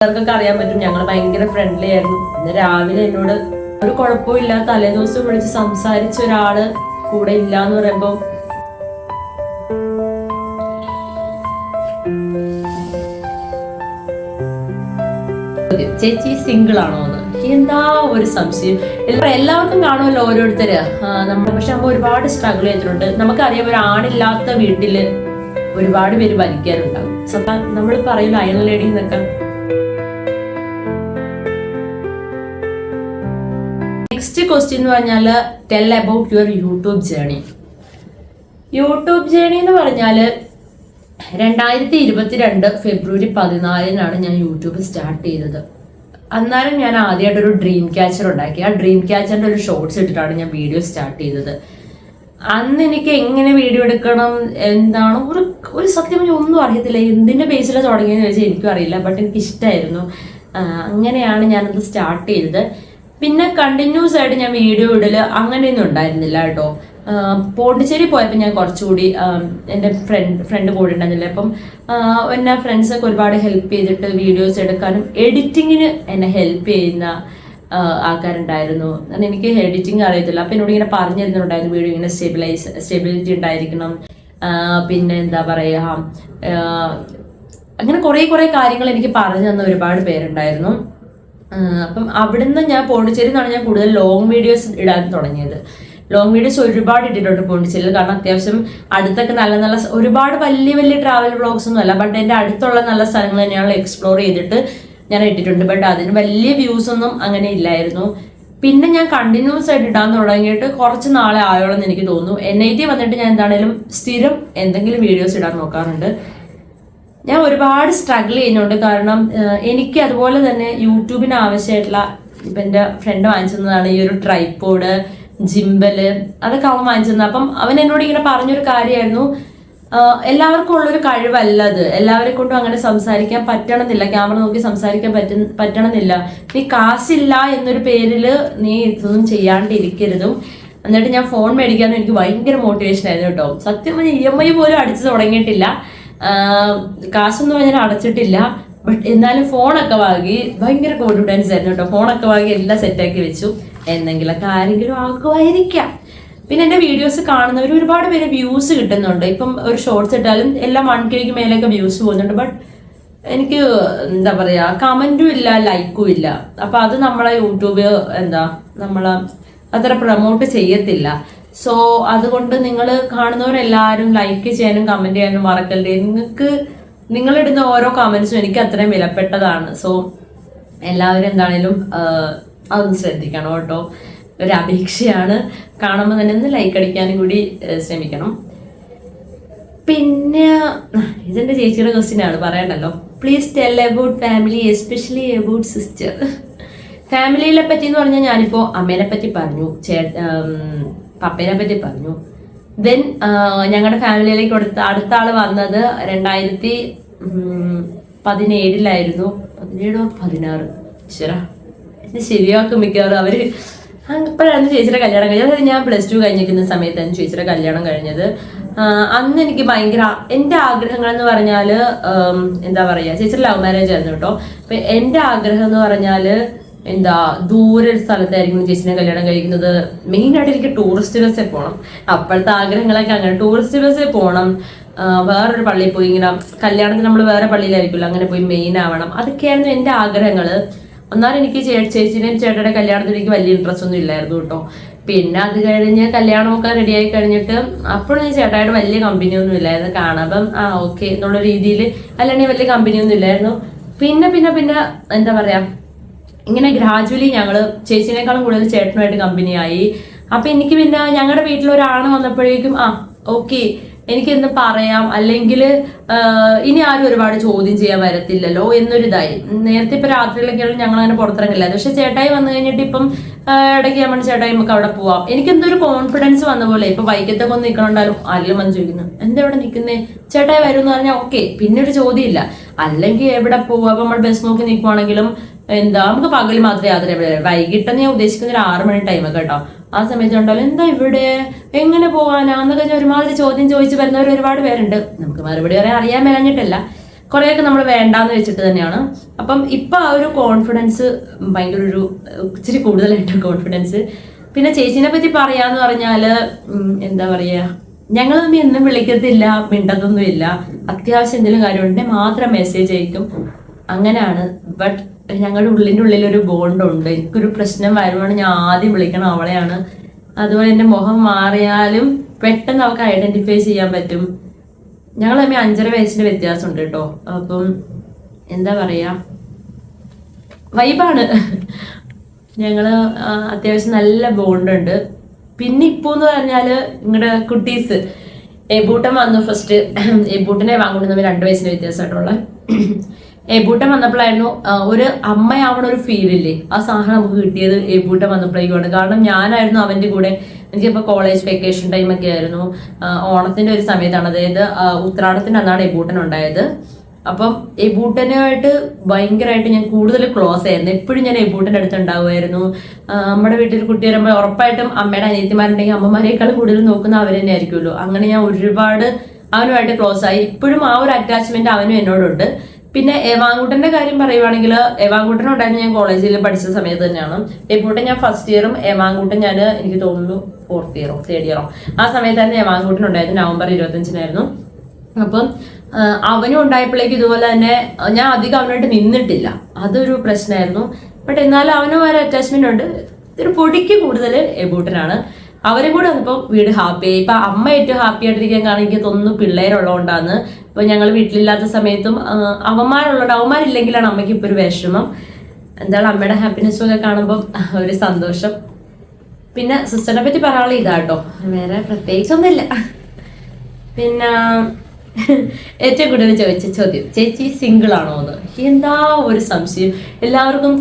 എല്ലാവർക്കൊക്കെ അറിയാൻ പറ്റും. ഞങ്ങൾ ഭയങ്കര ഫ്രണ്ട്ലി ആയിരുന്നു. ഇന്ന് രാവിലെ എന്നോട് ഒരു കുഴപ്പമില്ല തലേദിവസം വിളിച്ച് സംസാരിച്ച ഒരാൾ കൂടെ ഇല്ല എന്ന് പറയുമ്പോൾ ചേച്ചി സിംഗിൾ ആണോ എന്ന് എന്താ ഒരു സംശയം? എല്ലാ- എല്ലാവർക്കും കാണുമല്ലോ ഓരോരുത്തര്. നമ്മൾ പക്ഷെ നമ്മൾ ഒരുപാട് സ്ട്രഗിൾ ചെയ്തിട്ടുണ്ട്. നമുക്കറിയാം ഒരു ആണില്ലാത്ത വീട്ടിൽ ഒരുപാട് പേര് ഭരിക്കാനുണ്ടാവും. നമ്മൾ പറയില്ല അയൺ ലേഡി എന്നൊക്കെ. ക്വസ്റ്റ്യൻ എന്ന് പറഞ്ഞാൽ tell about your YouTube journey YouTube journey എന്ന് പറഞ്ഞാൽ രണ്ടായിരത്തി ഇരുപത്തിരണ്ട് ഫെബ്രുവരി പതിനാലിനാണ് ഞാൻ യൂട്യൂബ് സ്റ്റാർട്ട് ചെയ്തത്. അന്നേരം ഞാൻ ആദ്യമായിട്ട് ഒരു ഡ്രീം ക്യാച്ചർ ഉണ്ടാക്കി ആ ഡ്രീം ക്യാച്ചറിന്റെ ഒരു ഷോർട്സ് ഇട്ടിട്ടാണ് ഞാൻ വീഡിയോ സ്റ്റാർട്ട് ചെയ്തത്. അന്ന് എനിക്ക് എങ്ങനെ വീഡിയോ എടുക്കണം എന്താണ് ഒരു ഒരു സത്യം ഒന്നും അറിയത്തില്ല. എന്തിന്റെ ബേസിലാണ് തുടങ്ങിയെന്ന് ചോദിച്ചാൽ എനിക്കും അറിയില്ല ബട്ട് എനിക്ക് ഇഷ്ടമായിരുന്നു അങ്ങനെയാണ് ഞാനത് സ്റ്റാർട്ട് ചെയ്തത്. പിന്നെ കണ്ടിന്യൂസ് ആയിട്ട് ഞാൻ വീഡിയോ ഇടൽ അങ്ങനെയൊന്നും ഉണ്ടായിരുന്നില്ല കേട്ടോ. പോണ്ടിച്ചേരി പോയപ്പോൾ ഞാൻ കുറച്ചുകൂടി എന്റെ ഫ്രണ്ട് ഫ്രണ്ട് കൂടെ ഉണ്ടായിരുന്നില്ല. അപ്പം എന്നെ ഫ്രണ്ട്സൊക്കെ ഒരുപാട് ഹെൽപ്പ് ചെയ്തിട്ട് വീഡിയോസ് എടുക്കാനും എഡിറ്റിങ്ങിന് എന്നെ ഹെൽപ്പ് ചെയ്യുന്ന ആൾക്കാരുണ്ടായിരുന്നു. അത് എനിക്ക് എഡിറ്റിംഗ് അറിയത്തില്ല. അപ്പം എന്നോട് ഇങ്ങനെ പറഞ്ഞു തരുന്നുണ്ടായിരുന്നു വീഡിയോ ഇങ്ങനെ സ്റ്റെബിലൈസ് സ്റ്റെബിലിറ്റി ഉണ്ടായിരിക്കണം. പിന്നെ എന്താ പറയുക അങ്ങനെ കുറേ കുറേ കാര്യങ്ങൾ എനിക്ക് പറഞ്ഞു തന്ന ഒരുപാട് പേരുണ്ടായിരുന്നു. അപ്പം അവിടുന്ന് ഞാൻ പോണ്ടിച്ചേരി ഞാൻ കൂടുതൽ ലോങ് വീഡിയോസ് ഇടാൻ തുടങ്ങിയത്. ലോങ് വീഡിയോസ് ഒരുപാട് ഇട്ടിട്ടുണ്ട് പോണ്ടിച്ചേരിയിൽ കാരണം അത്യാവശ്യം അടുത്തൊക്കെ നല്ല നല്ല ഒരുപാട് വലിയ വലിയ ട്രാവൽ വ്ളോഗ്സ് ഒന്നും അല്ല ബട്ട് എന്റെ അടുത്തുള്ള നല്ല സ്ഥലങ്ങൾ തന്നെയാണ് എക്സ്പ്ലോർ ചെയ്തിട്ട് ഞാൻ ഇട്ടിട്ടുണ്ട്. ബട്ട് അതിന് വലിയ വ്യൂസ് ഒന്നും അങ്ങനെ ഇല്ലായിരുന്നു. പിന്നെ ഞാൻ കണ്ടിന്യൂസ് ആയിട്ട് ഇടാൻ തുടങ്ങിയിട്ട് കുറച്ച് നാളെ ആയോളം എന്ന് എനിക്ക് തോന്നുന്നു. എൻ ഐ ടി വന്നിട്ട് ഞാൻ എന്താണേലും സ്ഥിരം എന്തെങ്കിലും വീഡിയോസ് ഇടാൻ നോക്കാറുണ്ട്. ഞാൻ ഒരുപാട് സ്ട്രഗിൾ ചെയ്യുന്നുണ്ട്. കാരണം എനിക്ക് അതുപോലെ തന്നെ യൂട്യൂബിന് ആവശ്യമായിട്ടുള്ള ഇപ്പം എന്റെ ഫ്രണ്ട് വാങ്ങിച്ചതാണ് ഈ ഒരു ട്രൈപ്പോഡ് ജിംബൽ അതൊക്കെ അവൻ വാങ്ങിച്ചിരുന്നത് അപ്പം അവൻ എന്നോട് ഇങ്ങനെ പറഞ്ഞൊരു കാര്യമായിരുന്നു. എല്ലാവർക്കും ഉള്ളൊരു കഴിവല്ല അത്. എല്ലാവരെ കൊണ്ടും അങ്ങനെ സംസാരിക്കാൻ പറ്റണമെന്നില്ല ക്യാമറ നോക്കി സംസാരിക്കാൻ പറ്റ പറ്റണമെന്നില്ല നീ കാശില്ല എന്നൊരു പേരിൽ നീ ഇതൊന്നും ചെയ്യാണ്ടിരിക്കരുതും. എന്നിട്ട് ഞാൻ ഫോൺ മേടിക്കാൻ എനിക്ക് ഭയങ്കര മോട്ടിവേഷൻ ആയിരുന്നു കേട്ടോ. സത്യം പറഞ്ഞാൽ ഇ എം ഐ പോലും അടിച്ചു തുടങ്ങിയിട്ടില്ല. കാശൊന്നും ഞാൻ അടച്ചിട്ടില്ല. ബട്ട് എന്നാലും ഫോണൊക്കെ വാങ്ങി ഭയങ്കര കോൺഫിഡൻസ് ആയിരുന്നു കേട്ടോ. ഫോണൊക്കെ വാങ്ങി എല്ലാം സെറ്റാക്കി വെച്ചു. എന്തെങ്കിലുമൊക്കെ ആരെങ്കിലും ആക്കുമായിരിക്കാം പിന്നെ എന്റെ വീഡിയോസ് കാണുന്നവർ ഒരുപാട് പേര് വ്യൂസ് കിട്ടുന്നുണ്ട്. ഇപ്പം ഒരു ഷോർട്സ് ഇട്ടാലും എല്ലാം വൺ കെക്ക് മേലെയൊക്കെ വ്യൂസ് പോകുന്നുണ്ട്. ബട്ട് എനിക്ക് എന്താ പറയുക കമന്റും ഇല്ല ലൈക്കും ഇല്ല. അപ്പം അത് നമ്മളെ യൂട്യൂബ് എന്താ നമ്മളെ അത്ര പ്രൊമോട്ട് ചെയ്യത്തില്ല. സോ അതുകൊണ്ട് നിങ്ങൾ കാണുന്നവരെല്ലാവരും ലൈക്ക് ചെയ്യാനും കമന്റ് ചെയ്യാനും മറക്കല്ലേ നിങ്ങൾക്ക് നിങ്ങളിടുന്ന ഓരോ കമന്റ്സും എനിക്ക് അത്രയും വിലപ്പെട്ടതാണ്. സോ എല്ലാവരും എന്താണേലും അതൊന്ന് ശ്രദ്ധിക്കണം കേട്ടോ. ഒരു അപേക്ഷയാണ്. കാണുമ്പോൾ തന്നെ ഒന്ന് ലൈക്ക് അടിക്കാനും കൂടി ശ്രമിക്കണം. പിന്നെ ഇതെന്റെ ചേച്ചിയുടെ ക്വസ്റ്റ്യൻ ആണ്. പറയണ്ടല്ലോ. Please tell about family especially about sister ഫാമിലിയിലെ പറ്റി എന്ന് പറഞ്ഞാൽ ഞാനിപ്പോൾ അമ്മേനെ പറ്റി പറഞ്ഞു. ചേ പപ്പേനെ പറ്റി പറഞ്ഞു. ദെൻ ഞങ്ങളുടെ ഫാമിലിയിലേക്ക് കൊടുത്ത അടുത്ത ആൾ വന്നത് രണ്ടായിരത്തി പതിനേഴിലായിരുന്നു. പതിനേഴോ പതിനാറ്? ഈശ്വര. ശരിയാക്കും മിക്കവാറും. അവർ അപ്പോഴാണ് ചേച്ചിയുടെ കല്യാണം കഴിഞ്ഞത്. ഞാൻ പ്ലസ് ടു കഴിഞ്ഞിരിക്കുന്ന സമയത്താണ് ചേച്ചിയുടെ കല്യാണം കഴിഞ്ഞത്. അന്ന് എനിക്ക് ഭയങ്കര എന്റെ ആഗ്രഹങ്ങൾ എന്ന് പറഞ്ഞാൽ എന്താ പറയുക ചേച്ചിയുടെ ലവ് മാരേജ് ആയിരുന്നു കേട്ടോ. അപ്പൊ എന്റെ ആഗ്രഹം എന്ന് പറഞ്ഞാൽ എന്താ ദൂരെ ഒരു സ്ഥലത്തായിരിക്കും ചേച്ചിനെ കല്യാണം കഴിക്കുന്നത്. മെയിൻ ആയിട്ട് എനിക്ക് ടൂറിസ്റ്റ് ബസ്സിൽ പോകണം അപ്പോഴത്തെ ആഗ്രഹങ്ങളൊക്കെ അങ്ങനെ. ടൂറിസ്റ്റ് ബസ്സിൽ പോകണം വേറൊരു പള്ളിയിൽ പോയി ഇങ്ങനെ കല്യാണത്തിന് നമ്മൾ വേറെ പള്ളിയിലായിരിക്കുമല്ലോ അങ്ങനെ പോയി മെയിൻ ആവണം. അതൊക്കെയായിരുന്നു എന്റെ ആഗ്രഹങ്ങൾ ഒന്നാലും എനിക്ക് ചേച്ചിനെയും ചേട്ടയുടെ കല്യാണത്തിന് എനിക്ക് വലിയ ഇൻട്രസ്റ്റ് ഒന്നും ഇല്ലായിരുന്നു കേട്ടോ. പിന്നെ അത് കഴിഞ്ഞ് കല്യാണമൊക്കെ റെഡിയായി കഴിഞ്ഞിട്ട് അപ്പോഴും ഞാൻ ചേട്ടായിട്ട് വലിയ കമ്പനി ഒന്നും ഇല്ലായിരുന്നു കാണാം ആ ഓക്കെ എന്നുള്ള രീതിയിൽ അല്ലാണ്ട് വലിയ കമ്പനി ഒന്നും ഇല്ലായിരുന്നു. പിന്നെ പിന്നെ പിന്നെ എന്താ പറയാ? ഇങ്ങനെ ഗ്രാജുവലി ഞങ്ങൾ ചേച്ചിനേക്കാളും കൂടുതൽ ചേട്ടനുമായിട്ട് കമ്പനിയായി അപ്പൊ എനിക്ക് പിന്നെ ഞങ്ങളുടെ വീട്ടിൽ ഒരാണ് വന്നപ്പോഴേക്കും ആ ഓക്കെ എനിക്ക് എന്ത് പറയാം അല്ലെങ്കിൽ ഇനി ആരും ഒരുപാട് ചോദ്യം ചെയ്യാൻ വരത്തില്ലല്ലോ എന്നൊരിതായി നേരത്തെ ഇപ്പൊ രാത്രിയിലൊക്കെയാണ് ഞങ്ങൾ അങ്ങനെ പുറത്തിറങ്ങില്ല പക്ഷെ ചേട്ടായി വന്നു കഴിഞ്ഞിട്ട് ഇപ്പം ഇടയ്ക്ക് നമ്മൾ ചേട്ടായി നമുക്ക് അവിടെ പോവാം. എനിക്ക് എന്തൊരു കോൺഫിഡൻസ് വന്ന പോലെ ഇപ്പൊ വൈക്കത്തൊക്കെ ഒന്ന് നിൽക്കണുണ്ടാലും ആരെങ്കിലും വന്ന് ചോദിക്കുന്നു എന്താ ഇവിടെ നിൽക്കുന്നേ ചേട്ടായി വരും എന്ന് പറഞ്ഞാൽ ഓക്കെ പിന്നെ ഒരു ചോദ്യമില്ല. അല്ലെങ്കിൽ എവിടെ പോവാ? അപ്പൊ നമ്മൾ ബസ് നോക്കി നിൽക്കുവാണെങ്കിലും എന്താ നമുക്ക് പകൽ മാത്രമേ യാത്ര വൈകിട്ടെന്ന് ഞാൻ ഉദ്ദേശിക്കുന്ന ഒരു ആറ് മണി ടൈം കേട്ടോ. ആ സമയത്ത് ഉണ്ടാവും എന്താ ഇവിടെ? എങ്ങനെ പോകാനാ എന്നൊക്കെ ഒരുമാതിരി ചോദ്യം ചോദിച്ചു വരുന്നവർ ഒരുപാട് പേരുണ്ട്. നമുക്ക് മറുപടി പറയാൻ അറിയാൻ മേലഞ്ഞിട്ടല്ല. കുറേയൊക്കെ നമ്മൾ വേണ്ടാന്ന് വെച്ചിട്ട് തന്നെയാണ്. അപ്പം ഇപ്പൊ ആ ഒരു കോൺഫിഡൻസ് ഭയങ്കര ഒരു ഇച്ചിരി കൂടുതലായിട്ട് കോൺഫിഡൻസ് പിന്നെ ചേച്ചിനെ പറ്റി പറയാന്ന് പറഞ്ഞാൽ എന്താ പറയാ ഞങ്ങൾ തമ്മിൽ എന്നും വിളിക്കത്തില്ല മിണ്ടതൊന്നുമില്ല അത്യാവശ്യം എന്തെങ്കിലും കാര്യമുണ്ടെങ്കിൽ മാത്രം മെസ്സേജ് അയക്കും. അങ്ങനെയാണ്. ബട്ട് ഞങ്ങളുടെ ഉള്ളിന്റെ ഉള്ളിൽ ഒരു ബോണ്ടുണ്ട് എനിക്കൊരു പ്രശ്നം വരുവാണ്. ഞാൻ ആദ്യം വിളിക്കണം അവളെയാണ്. അതുപോലെ എന്റെ മുഖം മാറിയാലും പെട്ടെന്ന് അവൾക്ക് ഐഡന്റിഫൈ ചെയ്യാൻ പറ്റും. ഞങ്ങൾ തമ്മിൽ അഞ്ചര വയസ്സിന്റെ വ്യത്യാസമുണ്ട് കേട്ടോ. അപ്പം എന്താ പറയുക വൈബാണ് ഞങ്ങൾ അത്യാവശ്യം നല്ല ബോണ്ടുണ്ട് പിന്നെ ഇപ്പോൾ എന്ന് പറഞ്ഞാൽ നിങ്ങളുടെ കുട്ടീസ് എബൂട്ടൻ വന്നു ഫസ്റ്റ് എബൂട്ടനെ വാങ്ങുന്നത് തമ്മിൽ രണ്ട് വയസ്സിന്റെ വ്യത്യാസമായിട്ടുള്ള. എബൂട്ടൻ വന്നപ്പോഴായിരുന്നു ഒരു അമ്മയാവണ ഒരു ഫീലില്ലേ ആ സാധനം നമുക്ക് കിട്ടിയത് എബൂട്ടൻ വന്നപ്പോഴേക്കുമാണ് കാരണം ഞാനായിരുന്നു അവന്റെ കൂടെ എനിക്കിപ്പോൾ കോളേജ് വെക്കേഷൻ ടൈം ഒക്കെ ആയിരുന്നു. ഓണത്തിന്റെ ഒരു സമയത്താണ്. അതായത് ഉത്രാടത്തിന് അന്നാണ് എബൂട്ടൻ ഉണ്ടായത്. അപ്പം എബൂട്ടനുമായിട്ട് ഭയങ്കരമായിട്ട് ഞാൻ കൂടുതൽ ക്ലോസ് ആയിരുന്നു. എപ്പോഴും ഞാൻ എബൂട്ടന്റെ അടുത്ത് ഉണ്ടാവുമായിരുന്നു. നമ്മുടെ വീട്ടിൽ കുട്ടി വരുമ്പോൾ ഉറപ്പായിട്ടും അമ്മയുടെ അനിയത്തിമാരുണ്ടെങ്കിൽ അമ്മമാരെക്കാൾ കൂടുതൽ നോക്കുന്ന അവർ തന്നെ ആയിരിക്കുമല്ലോ അങ്ങനെ ഞാൻ ഒരുപാട് അവനുമായിട്ട് ക്ലോസ് ആയി. ഇപ്പോഴും ആ ഒരു അറ്റാച്ച്മെന്റ് അവനും എന്നോടുണ്ട്. പിന്നെ എവാങ്കുട്ടന്റെ കാര്യം പറയുവാണെങ്കിൽ എവാങ്കുട്ടൻ ഉണ്ടായിരുന്നു ഞാൻ കോളേജിൽ പഠിച്ച സമയത്ത് തന്നെയാണ്. എബൂട്ടൻ ഞാൻ ഫസ്റ്റ് ഇയറും എവാങ്കുട്ടൻ ഞാൻ എനിക്ക് തോന്നുന്നു ഫോർത്ത് ഇയറോ തേർഡ് ഇയറോ ആ സമയത്തായിരുന്നു എവാങ്കുട്ടൻ ഉണ്ടായിരുന്നു നവംബർ ഇരുപത്തഞ്ചിനായിരുന്നു അപ്പം അവനും ഉണ്ടായപ്പോഴേക്കും ഇതുപോലെ തന്നെ ഞാൻ അധികം അവനായിട്ട് നിന്നിട്ടില്ല. അതൊരു പ്രശ്നമായിരുന്നു. ബട്ട് എന്നാലും അവനും ഒരു അറ്റാച്ച്മെന്റ് ഉണ്ട്. ഒരു പൊടിക്ക് കൂടുതൽ എബൂട്ടനാണ് അവരും കൂടെ വന്നപ്പോൾ വീട് ഹാപ്പിയായി ഇപ്പൊ അമ്മ ഏറ്റവും ഹാപ്പി ആയിട്ടിരിക്കാൻ കാരണം എനിക്ക് തോന്നുന്നു പിള്ളേരുള്ളതുകൊണ്ടാണ് ഇപ്പൊ ഞങ്ങൾ വീട്ടിലില്ലാത്ത സമയത്തും അവന്മാരുള്ളത് അവന്മാരുള്ളതുകൊണ്ട് അവന്മാരില്ലെങ്കിലാണ് അമ്മയ്ക്ക് ഇപ്പൊ ഒരു വിഷമം. എന്താണ് അമ്മയുടെ ഹാപ്പിനെസ് ഒക്കെ കാണുമ്പോൾ ഒരു സന്തോഷം. പിന്നെ സിസ്റ്ററിനെ പറ്റി പറയാനുള്ള ഇതാട്ടോ. വേറെ പ്രത്യേകിച്ചൊന്നുമില്ല. പിന്നെ ഏറ്റവും കൂടുതൽ ചോദിച്ച ചോദ്യം ചേച്ചി സിംഗിൾ ആണോ എന്ന് എന്താ ഒരു സംശയം? എല്ലാവർക്കും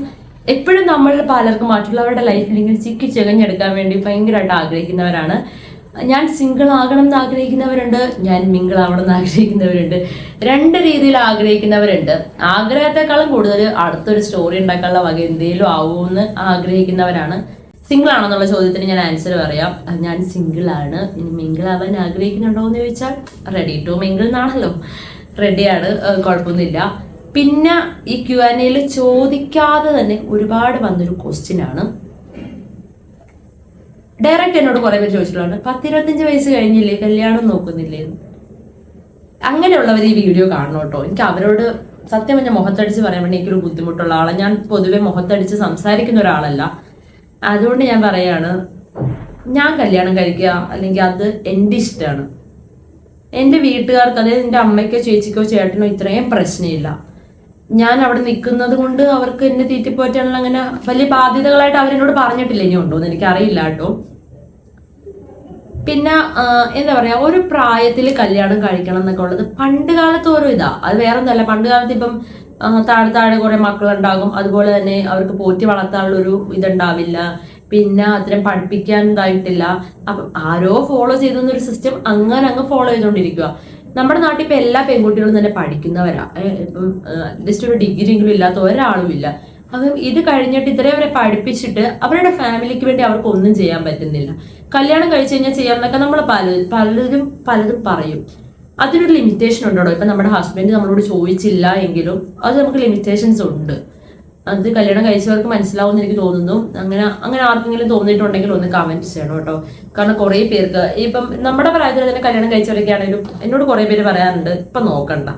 എപ്പോഴും നമ്മൾ പലർക്കും മറ്റുള്ളവരുടെ ലൈഫിൽ ഇങ്ങനെ ചിക്കി ചികഞ്ഞെടുക്കാൻ വേണ്ടി ഭയങ്കരമായിട്ട് ആഗ്രഹിക്കുന്നവരാണ്. ഞാൻ സിംഗിൾ ആകണം എന്ന് ആഗ്രഹിക്കുന്നവരുണ്ട് ഞാൻ മിങ്കിൾ ആവണം എന്ന് ആഗ്രഹിക്കുന്നവരുണ്ട്. രണ്ട് രീതിയിൽ ആഗ്രഹിക്കുന്നവരുണ്ട്. ആഗ്രഹത്തെക്കാളും കൂടുതൽ അടുത്തൊരു സ്റ്റോറി ഉണ്ടാക്കാനുള്ള വക എന്തെങ്കിലും ആവുമെന്ന് ആഗ്രഹിക്കുന്നവരാണ്. സിംഗിൾ ആണെന്നുള്ള ചോദ്യത്തിന് ഞാൻ ആൻസർ പറയാം. ഞാൻ സിംഗിൾ ആണ്. ഇനി മിങ്കിൾ ആവാൻ ആഗ്രഹിക്കുന്നുണ്ടോ എന്ന് ചോദിച്ചാൽ റെഡി ടു മിങ്കിൾ എന്നാണല്ലോ. റെഡിയാണ് കുഴപ്പമൊന്നുമില്ല. പിന്നെ ഈ ക്യു ആൻ എയിൽ ചോദിക്കാതെ തന്നെ ഒരുപാട് വന്നൊരു ക്വസ്റ്റ്യൻ ആണ്. ഡയറക്റ്റ് എന്നോട് കുറെ പേര് ചോദിച്ചിട്ടുണ്ട് പത്തിരുപത്തഞ്ച് വയസ്സ് കഴിഞ്ഞില്ലേ? കല്യാണം നോക്കുന്നില്ലേ. അങ്ങനെയുള്ളവർ ഈ വീഡിയോ കാണണം കേട്ടോ. എനിക്ക് അവരോട് സത്യം പറഞ്ഞ മുഖത്തടിച്ച് പറയാൻ വേണ്ടി എനിക്കൊരു ബുദ്ധിമുട്ടുള്ള ആളാണ് ഞാൻ പൊതുവെ മുഖത്തടിച്ച് സംസാരിക്കുന്ന ഒരാളല്ല. അതുകൊണ്ട് ഞാൻ പറയാണ് ഞാൻ കല്യാണം കഴിക്കുക അല്ലെങ്കിൽ അത് എന്റെ ഇഷ്ടമാണ്. എന്റെ വീട്ടുകാർക്ക് അതായത് എന്റെ അമ്മയ്ക്കോ ചേച്ചിക്കോ ചേട്ടനോ ഇത്രയും പ്രശ്നമില്ല. ഞാൻ അവിടെ നിൽക്കുന്നത് കൊണ്ട് അവർക്ക് എന്നെ തീറ്റിപ്പോറ്റാനുള്ള അങ്ങനെ വലിയ ബാധ്യതകളായിട്ട് അവരെന്നോട് പറഞ്ഞിട്ടില്ല ഇനി ഉണ്ടോ എന്ന് എനിക്കറിയില്ല കേട്ടോ. പിന്നെ എന്താ പറയാ ഒരു പ്രായത്തിൽ കല്യാണം കഴിക്കണം എന്നൊക്കെ ഉള്ളത് പണ്ട് കാലത്ത് ഓരോ ഇതാ. അത് വേറെ ഒന്നല്ല പണ്ട് കാലത്ത് ഇപ്പം താഴെ താഴെ കുറെ മക്കളുണ്ടാകും. അതുപോലെ തന്നെ അവർക്ക് പോറ്റി വളർത്താനുള്ള ഒരു ഇതുണ്ടാവില്ല. പിന്നെ അത്രയും പഠിപ്പിക്കാൻ ഇതായിട്ടില്ല. അപ്പം ആരോ ഫോളോ ചെയ്തെന്നൊരു സിസ്റ്റം അങ്ങനെ അങ്ങ് ഫോളോ ചെയ്തുകൊണ്ടിരിക്കുക നമ്മുടെ നാട്ടിൽ ഇപ്പൊ എല്ലാ പെൺകുട്ടികളും തന്നെ പഠിക്കുന്നവരാ. ഇപ്പം ജസ്റ്റ് ഒരു ഡിഗ്രി എങ്കിലും ഇല്ലാത്ത ഒരാളും ഇല്ല. അപ്പം ഇത് കഴിഞ്ഞിട്ട് ഇത്രയും അവരെ പഠിപ്പിച്ചിട്ട് അവരുടെ ഫാമിലിക്ക് വേണ്ടി അവർക്ക് ഒന്നും ചെയ്യാൻ പറ്റുന്നില്ല. കല്യാണം കഴിച്ചു കഴിഞ്ഞാൽ ചെയ്യാമെന്നൊക്കെ നമ്മൾ പല പലരും പലതും പറയും. അതിനൊരു ലിമിറ്റേഷൻ ഉണ്ടോ ഇപ്പൊ നമ്മുടെ ഹസ്ബൻഡ് നമ്മളോട് ചോദിച്ചില്ല എങ്കിലും അത് നമുക്ക് ലിമിറ്റേഷൻസ് ഉണ്ട്. അത് കല്യാണം കഴിച്ചവർക്ക് മനസ്സിലാവും എന്ന് എനിക്ക് തോന്നുന്നു. അങ്ങനെ അങ്ങനെ ആർക്കെങ്കിലും തോന്നിയിട്ടുണ്ടെങ്കിൽ ഒന്ന് കമന്റ് ചെയ്യണം കേട്ടോ. കാരണം കുറെ പേർക്ക് ഇപ്പം നമ്മുടെ പ്രായത്തിൽ തന്നെ കല്യാണം കഴിച്ചവരൊക്കെ ആണെങ്കിലും എന്നോട് കുറെ പേര് പറയാറുണ്ട് ഇപ്പൊ നോക്കണ്ട.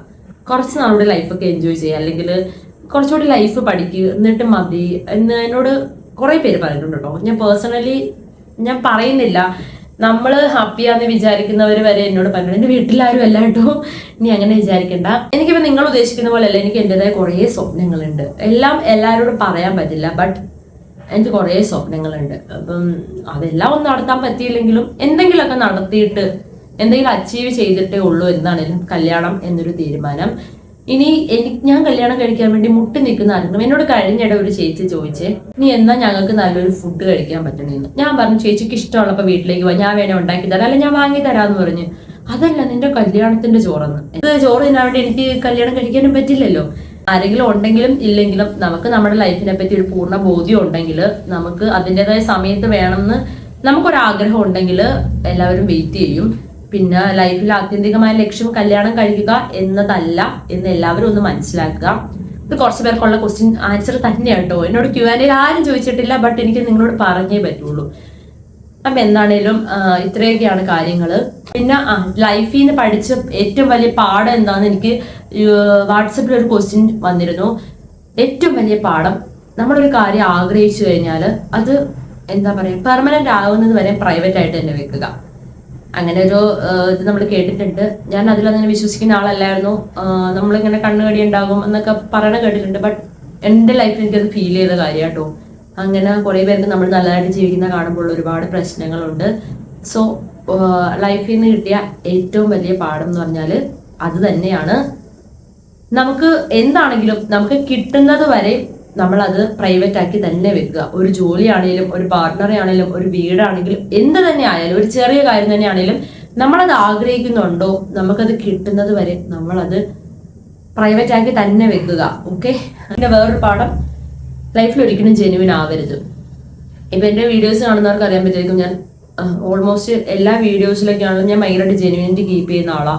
കുറച്ച് നാളുടെ ലൈഫൊക്കെ എൻജോയ് ചെയ്യുക അല്ലെങ്കിൽ കുറച്ചുകൂടി ലൈഫ് പഠിക്കുക എന്നിട്ട് മതി എന്ന് എന്നോട് കുറേ പേര് പറഞ്ഞിട്ടുണ്ട് കേട്ടോ. ഞാൻ പേഴ്സണലി ഞാൻ പറയുന്നില്ല. നമ്മൾ ഹാപ്പിയാന്ന് വിചാരിക്കുന്നവർ വരെ എന്നോട് പറഞ്ഞു. എന്റെ വീട്ടിലാരും അല്ല കേട്ടോ. നീ അങ്ങനെ വിചാരിക്കണ്ട. എനിക്കിപ്പോ നിങ്ങൾ ഉദ്ദേശിക്കുന്ന പോലെ അല്ല എനിക്ക് എന്റേതായ കുറേ സ്വപ്നങ്ങളുണ്ട്. എല്ലാം എല്ലാവരോടും പറയാൻ പറ്റില്ല. ബട്ട് എനിക്ക് കുറേ സ്വപ്നങ്ങളുണ്ട്. അപ്പം അതെല്ലാം ഒന്നും നടത്താൻ പറ്റിയില്ലെങ്കിലും എന്തെങ്കിലുമൊക്കെ നടത്തിയിട്ട് എന്തെങ്കിലും അച്ചീവ് ചെയ്തിട്ടേ ഉള്ളൂ എന്നാണെങ്കിലും കല്യാണം എന്നൊരു തീരുമാനം. ഇനി എനിക്ക് ഞാൻ കല്യാണം കഴിക്കാൻ വേണ്ടി മുട്ടി നിൽക്കുന്ന ആരെങ്കിലും എന്നോട് കഴിഞ്ഞിട ഒരു ചേച്ചി ചോദിച്ചേ നീ എന്നാ ഞങ്ങൾക്ക് നല്ലൊരു ഫുഡ് കഴിക്കാൻ പറ്റണേന്ന്? ഞാൻ പറഞ്ഞു ചേച്ചിക്ക് ഇഷ്ടമുള്ളപ്പോ വീട്ടിലേക്ക് പോവാ ഞാൻ വേണേ ഉണ്ടാക്കി തരാം. അല്ല ഞാൻ വാങ്ങി തരാന്ന് പറഞ്ഞു. അതല്ല നിന്റെ കല്യാണത്തിന്റെ ചോറെന്ന്. ഇത് ചോറ് തിന്നാൻ വേണ്ടി എനിക്ക് കല്യാണം കഴിക്കാനും പറ്റില്ലല്ലോ. ആരെങ്കിലും ഉണ്ടെങ്കിലും ഇല്ലെങ്കിലും നമുക്ക് നമ്മുടെ ലൈഫിനെ പറ്റി ഒരു പൂർണ ബോധ്യം ഉണ്ടെങ്കിൽ നമുക്ക് അതിന്റെതായ സമയത്ത് വേണമെന്ന് നമുക്കൊരാഗ്രഹം ഉണ്ടെങ്കിൽ എല്ലാവരും വെയിറ്റ് ചെയ്യും. പിന്നെ ലൈഫിൽ ആത്യന്തികമായ ലക്ഷ്യം കല്യാണം കഴിക്കുക എന്നതല്ല എന്ന് എല്ലാവരും ഒന്ന് മനസ്സിലാക്കുക. ഇത് കുറച്ച് പേർക്കുള്ള ക്വസ്റ്റ്യൻ ആൻസർ തന്നെയാണ് കേട്ടോ. എന്നോട് ക്യു ആൻഡ് ആരും ചോദിച്ചിട്ടില്ല ബട്ട് എനിക്ക് നിങ്ങളോട് പറഞ്ഞേ പറ്റുള്ളൂ. അപ്പൊ എന്താണേലും ഇത്രയൊക്കെയാണ് കാര്യങ്ങൾ പിന്നെ ലൈഫിൽ നിന്ന് പഠിച്ച ഏറ്റവും വലിയ പാഠം എന്താന്ന് എനിക്ക് വാട്സപ്പിൽ ഒരു ക്വസ്റ്റ്യൻ വന്നിരുന്നു. ഏറ്റവും വലിയ പാഠം നമ്മളൊരു കാര്യം ആഗ്രഹിച്ചു കഴിഞ്ഞാൽ അത് എന്താ പറയുക പെർമനന്റ് ആകുന്നത് വരെ പ്രൈവറ്റ് ആയിട്ട് തന്നെ വെക്കുക. അങ്ങനെ ഒരു ഇത് നമ്മൾ കേട്ടിട്ടുണ്ട്. ഞാൻ അതിലങ്ങനെ വിശ്വസിക്കുന്ന ആളല്ലായിരുന്നു. നമ്മളിങ്ങനെ കണ്ണുകടി ഉണ്ടാകും എന്നൊക്കെ പറയണ കേട്ടിട്ടുണ്ട്. ബട്ട് എന്റെ ലൈഫിൽ എനിക്കത് ഫീൽ ചെയ്ത കാര്യം കേട്ടോ അങ്ങനെ കുറേ പേർക്ക് നമ്മൾ നല്ലതായിട്ട് ജീവിക്കുന്ന കാണുമ്പോൾ ഒരുപാട് പ്രശ്നങ്ങളുണ്ട്. സോ ലൈഫിൽ നിന്ന് കിട്ടിയ ഏറ്റവും വലിയ പാഠം എന്ന് പറഞ്ഞാൽ അത് തന്നെയാണ്. നമുക്ക് എന്താണെങ്കിലും നമുക്ക് കിട്ടുന്നത് വരെ നമ്മൾ അത് പ്രൈവറ്റ് ആക്കി തന്നെ വെക്കുക. ഒരു ജോലിയാണെങ്കിലും ഒരു പാർട്ട്ണറെ ആണെങ്കിലും ഒരു വീടാണെങ്കിലും എന്ത് തന്നെ ആയാലും ഒരു ചെറിയ കാര്യം തന്നെ ആണെങ്കിലും നമ്മളത് ആഗ്രഹിക്കുന്നുണ്ടോ? നമുക്കത് കിട്ടുന്നത് വരെ നമ്മളത് പ്രൈവറ്റ് ആക്കി തന്നെ വെക്കുക. ഓക്കെ പിന്നെ വേറൊരു പാഠം. ലൈഫിൽ ഒരിക്കലും ജെനുവിൻ ആവരുത്. ഇപ്പൊ എന്റെ വീഡിയോസ് കാണുന്നവർക്ക് അറിയാൻ പറ്റുമായിരിക്കും. ഞാൻ ഓൾമോസ്റ്റ് എല്ലാ വീഡിയോസിലൊക്കെയാണെങ്കിലും ഞാൻ ഭയങ്കരമായിട്ട് ജെനുവിനിറ്റി കീപ്പ് ചെയ്യുന്ന ആളാ.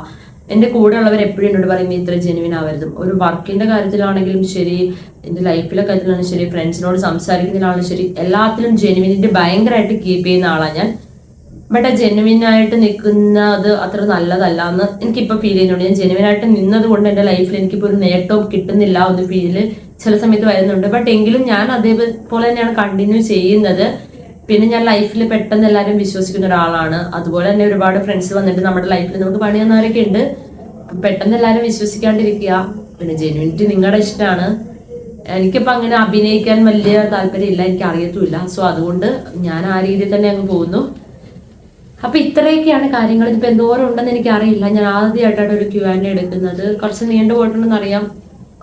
എന്റെ കൂടെ ഉള്ളവർ എപ്പോഴും എന്നോട് പറയും ഇത്ര ജെനുവിൻ ആവരുത്. ഒരു വർക്കിന്റെ കാര്യത്തിലാണെങ്കിലും ശരി എന്റെ ലൈഫിലെ കാര്യത്തിലാണെങ്കിലും ശരി ഫ്രണ്ട്സിനോട് സംസാരിക്കുന്നതിലാണെങ്കിലും ശരി എല്ലാത്തിലും ജെനുവിനിന്റെ ഭയങ്കരമായിട്ട് കീപ്പ് ചെയ്യുന്ന ആളാണ് ഞാൻ. ബട്ട് ആ ജെനുവിൻ ആയിട്ട് നിൽക്കുന്നത് അത്ര നല്ലതല്ല എന്ന് എനിക്കിപ്പോൾ ഫീൽ ചെയ്യുന്നുണ്ട്. ഞാൻ ജെനുവിനായിട്ട് നിന്നത് കൊണ്ട് എന്റെ ലൈഫിൽ എനിക്കിപ്പോൾ ഒരു നേട്ടവും കിട്ടുന്നില്ല എന്ന് ഫീൽ ചില സമയത്ത് വരുന്നുണ്ട്. ബട്ട് എങ്കിലും ഞാൻ അതേപോലെ തന്നെയാണ് കണ്ടിന്യൂ ചെയ്യുന്നത്. പിന്നെ ഞാൻ ലൈഫിൽ പെട്ടെന്ന് എല്ലാവരും വിശ്വസിക്കുന്ന ഒരാളാണ്. അതുപോലെ തന്നെ ഒരുപാട് ഫ്രണ്ട്സ് വന്നിട്ട് നമ്മുടെ ലൈഫിൽ നമുക്ക് പണി തന്നവരൊക്കെ ഉണ്ട്. പെട്ടെന്ന് എല്ലാവരും വിശ്വസിക്കാണ്ടിരിക്കുക. പിന്നെ ജെനുവിനിറ്റി നിങ്ങളുടെ ഇഷ്ടമാണ്. എനിക്കിപ്പോൾ അങ്ങനെ അഭിനയിക്കാൻ വലിയ താല്പര്യമില്ല എനിക്ക് അറിയത്തുമില്ല സോ അതുകൊണ്ട് ഞാൻ ആ രീതിയിൽ തന്നെ അങ്ങ് പോകുന്നു. അപ്പൊ ഇത്രയൊക്കെയാണ് കാര്യങ്ങൾ. ഇതിപ്പോൾ എന്തോരം ഉണ്ടെന്ന് എനിക്ക് അറിയില്ല ഞാൻ ആദ്യമായിട്ടാണ് ഒരു ക്യൂ ആൻഡ് എടുക്കുന്നത്. കുറച്ച് നീണ്ടു പോയിട്ടുണ്ടെന്ന് അറിയാം.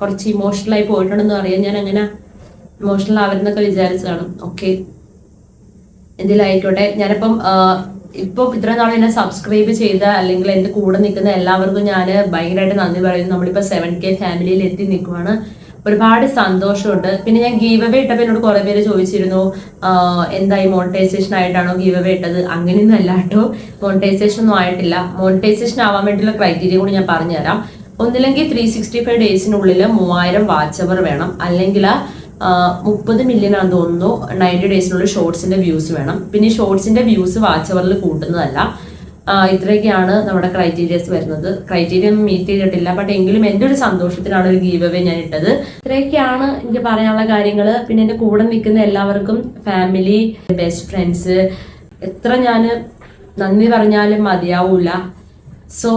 കുറച്ച് ഇമോഷണലായി പോയിട്ടുണ്ടെന്ന് അറിയാം. ഞാൻ അങ്ങനെ ഇമോഷണൽ ആവരുന്നൊക്കെ വിചാരിച്ചതാണ്. ഓക്കെ എന്തെങ്കിലും ആയിക്കോട്ടെ. ഞാനിപ്പം ഇപ്പൊ ഇത്ര നാൾ എന്നെ സബ്സ്ക്രൈബ് ചെയ്ത അല്ലെങ്കിൽ എന്റെ കൂടെ നിൽക്കുന്ന എല്ലാവർക്കും ഞാൻ ഭയങ്കരമായിട്ട് നന്ദി പറയുന്നു. നമ്മളിപ്പോ സെവൻ കെ ഫാമിലിയിൽ എത്തി നിൽക്കുവാണ്. ഒരുപാട് സന്തോഷമുണ്ട്. പിന്നെ ഞാൻ ഗീവ് അവേ ഇട്ടപ്പോൾ എന്നോട് കുറെ പേര് ചോദിച്ചിരുന്നു എന്തായി മോണിറ്റൈസേഷൻ ആയിട്ടാണോ ഗീവ് അവേ ഇട്ടത്? അങ്ങനെയൊന്നും അല്ല കേട്ടോ. മോണിറ്റൈസേഷൻ ഒന്നും ആയിട്ടില്ല. മോണിറ്റൈസേഷൻ ആവാൻ വേണ്ടിയുള്ള ക്രൈറ്റീരിയ കൂടി ഞാൻ പറഞ്ഞുതരാം. ഒന്നില്ലെങ്കിൽ ത്രീ സിക്സ്റ്റി ഫൈവ് ഡേയ്സിനുള്ളിൽ മൂവായിരം വാച്ച് അവർ വേണം. അല്ലെങ്കിൽ മുപ്പത് മില്യൺ ആണെന്ന് തോന്നുന്നു. നയന്റി ഡേയ്സിനുള്ളിൽ ഷോർട്സിന്റെ വ്യൂസ് വേണം. പിന്നെ ഷോർട്സിന്റെ വ്യൂസ് വാച്ച് അവറിൽ കൂട്ടുന്നതല്ല. ഇത്രയൊക്കെയാണ് നമ്മുടെ ക്രൈറ്റീരിയസ് വരുന്നത്. ക്രൈറ്റീരിയ മീറ്റ് ചെയ്തിട്ടില്ല. ബട്ട് എങ്കിലും എന്റെ ഒരു സന്തോഷത്തിനാണ് ഒരു ഗീവ് അവേ ഞാൻ ഇട്ടത്. ഇത്രയൊക്കെയാണ് എനിക്ക് പറയാനുള്ള കാര്യങ്ങൾ പിന്നെ എന്റെ കൂടെ നിൽക്കുന്ന എല്ലാവർക്കും ഫാമിലി ബെസ്റ്റ് ഫ്രണ്ട്സ് എത്ര ഞാൻ നന്ദി പറഞ്ഞാലും മതിയാവൂല. സോ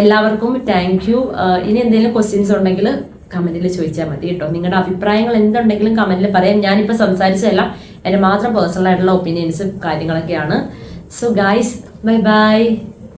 എല്ലാവർക്കും താങ്ക് യു ഇനി എന്തെങ്കിലും ക്വസ്റ്റ്യൻസ് ഉണ്ടെങ്കിൽ കമന്റിൽ ചോദിച്ചാൽ മതി കേട്ടോ. നിങ്ങളുടെ അഭിപ്രായങ്ങൾ എന്തുണ്ടെങ്കിലും കമന്റിൽ പറയാം. ഞാനിപ്പോൾ സംസാരിച്ചതല്ല എന്റെ മാത്രം പേഴ്സണൽ ആയിട്ടുള്ള ഒപ്പീനിയൻസും കാര്യങ്ങളൊക്കെയാണ്. So guys bye bye